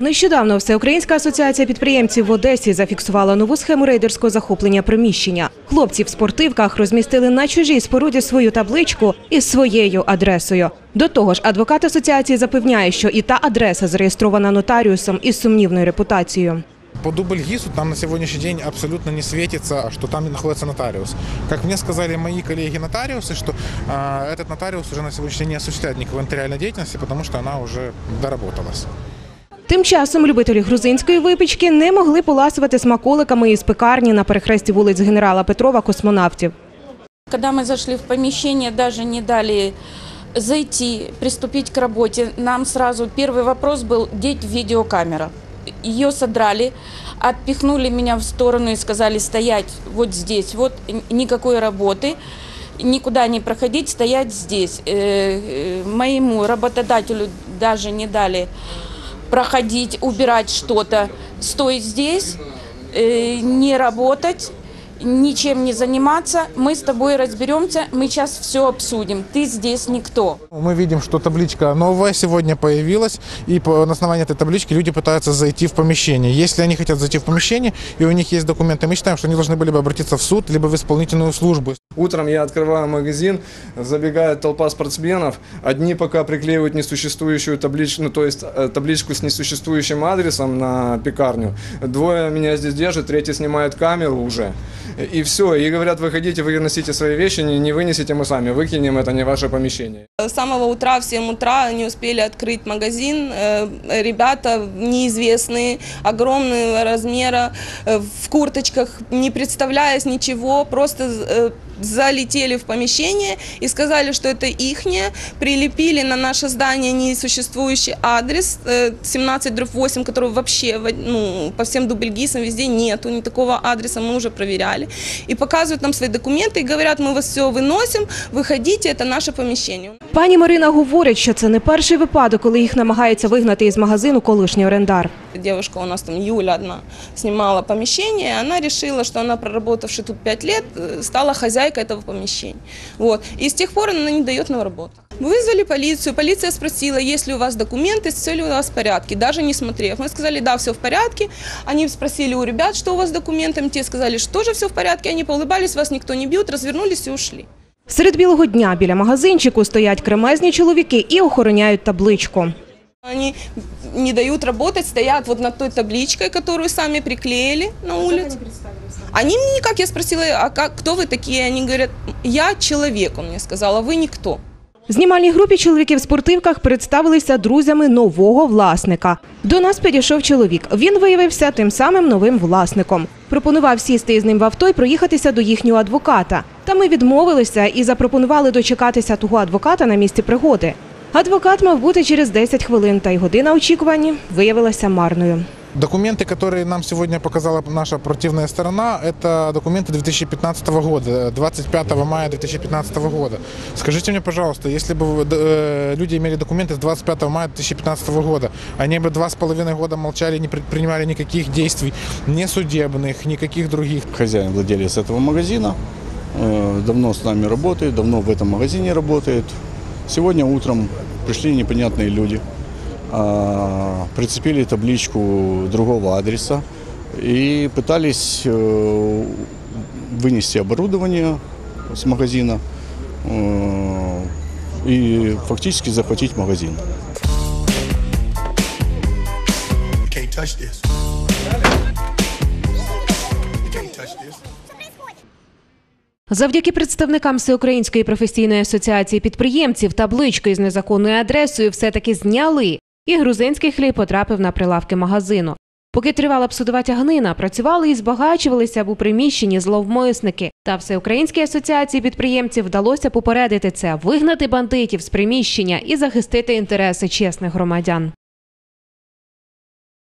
Нещодавно Всеукраїнська асоціація підприємців в Одесі зафіксувала нову схему рейдерського захоплення приміщення. Хлопці в спортивках розмістили на чужій споруді свою табличку із своєю адресою. До того ж, адвокат асоціації запевняє, що і та адреса зареєстрована нотаріусом із сумнівною репутацією. По дубльгизу там на сегодняшний день абсолютно не светится, что там находится нотариус. Как мне сказали мои коллеги-нотариусы, что а, этот нотариус на сегодняшний день не осуществляет никакой нотариальной деятельности, потому что она уже доработалась. Тим часом любителі грузинської випічки не могли поласувати смаколиками із пекарні на перехресті вулиць генерала Петрова космонавтів. Когда мы зашли в помещение, даже не дали зайти, приступить к работе, нам сразу первый вопрос был, где видеокамера. Ее содрали, отпихнули меня в сторону и сказали стоять вот здесь, вот н- никакой работы, никуда не проходить, стоять здесь. Э, э, Моему работодателю даже не дали проходить, убирать что-то, стой здесь, э, не работать, ничем не заниматься, мы с тобой разберемся, мы сейчас все обсудим, ты здесь никто. Мы видим, что табличка новая сегодня появилась, и по, на основании этой таблички люди пытаются зайти в помещение. Если они хотят зайти в помещение, и у них есть документы, мы считаем, что они должны были бы обратиться в суд, либо в исполнительную службу. Утром я открываю магазин, забегает толпа спортсменов. Одни пока приклеивают несуществующую табличку, ну, то есть э, табличку с несуществующим адресом на пекарню. Двое меня здесь держат, третий снимает камеру уже. И все. И говорят, выходите, вы носите свои вещи, не, не вынесите мы сами, выкинем, это не ваше помещение. С самого утра, в 7 утра, они успели открыть магазин. Э, Ребята неизвестные, огромного размера, э, в курточках, не представляясь ничего, просто э, залетели в помещение и сказали, что это ихнее, прилепили на наше здание несуществующий адрес э, 17 8, которого вообще ну, по всем дубльгисам везде нету, ни такого адреса мы уже проверяли. И показывают нам свои документы и говорят, мы вас все выносим, выходите, это наше помещение. Пані Марина говорить, що це не перший випадок, коли їх намагаються вигнати із магазину колишній орендар. Девушка у нас там, Юля одна, снимала помещение, она решила, что она, проработавши тут 5 лет, э, стала хозяйкой этого помещения. Вот. И с тех пор она не дает нам работу. Вызвали полицию, полиция спросила, есть ли у вас документы, все ли у вас в порядке, даже не смотрев. Мы сказали, да, все в порядке. Они спросили у ребят, что у вас с документами, те сказали, что тоже все в порядке, они поулыбались, вас никто не бьет, развернулись и ушли. Серед білого дня біля магазинчику стоять кремезні чоловіки і охороняють табличку. Они не дают работать, стоят вот над той табличкой, которую сами приклеили на улице. Они мне никак, я спросила, а как, кто вы такие? Они говорят, я человек, он мне сказал, а вы никто. Знімальній групі чоловіків в спортивках представилися друзями нового власника. До нас підійшов чоловік. Він виявився тим самим новим власником. Пропонував сісти із ним в авто і проїхатися до їхнього адвоката. Та ми відмовилися і запропонували дочекатися того адвоката на місці пригоди. Адвокат мав бути через 10 хвилин, та й година очікування виявилася марною. Документы, которые нам сегодня показала наша противная сторона, это документы 2015 года, 25 мая 2015 года. Скажите мне, пожалуйста, если бы э, люди имели документы с 25 мая 2015 года, они бы два с половиной года молчали, не предпринимали никаких действий, ни судебных, никаких других. хозяин, владелец этого магазина. Э, Давно с нами работает, давно в этом магазине работает. Сегодня утром пришли непонятные люди, прицепили табличку другого адреса и пытались э, вынести оборудование с магазина э, и фактически захватить магазин. You can't touch this. You can't touch this. Завдяки представникам Всеукраїнської професійної асоціації підприємців табличку із незаконною адресою все-таки зняли, і грузинський хліб потрапив на прилавки магазину. Поки тривала б судова тягнина, працювали і збагачувалися б у приміщенні зловмисники. Та Всеукраїнській асоціації підприємців вдалося попередити це, вигнати бандитів з приміщення і захистити інтереси чесних громадян.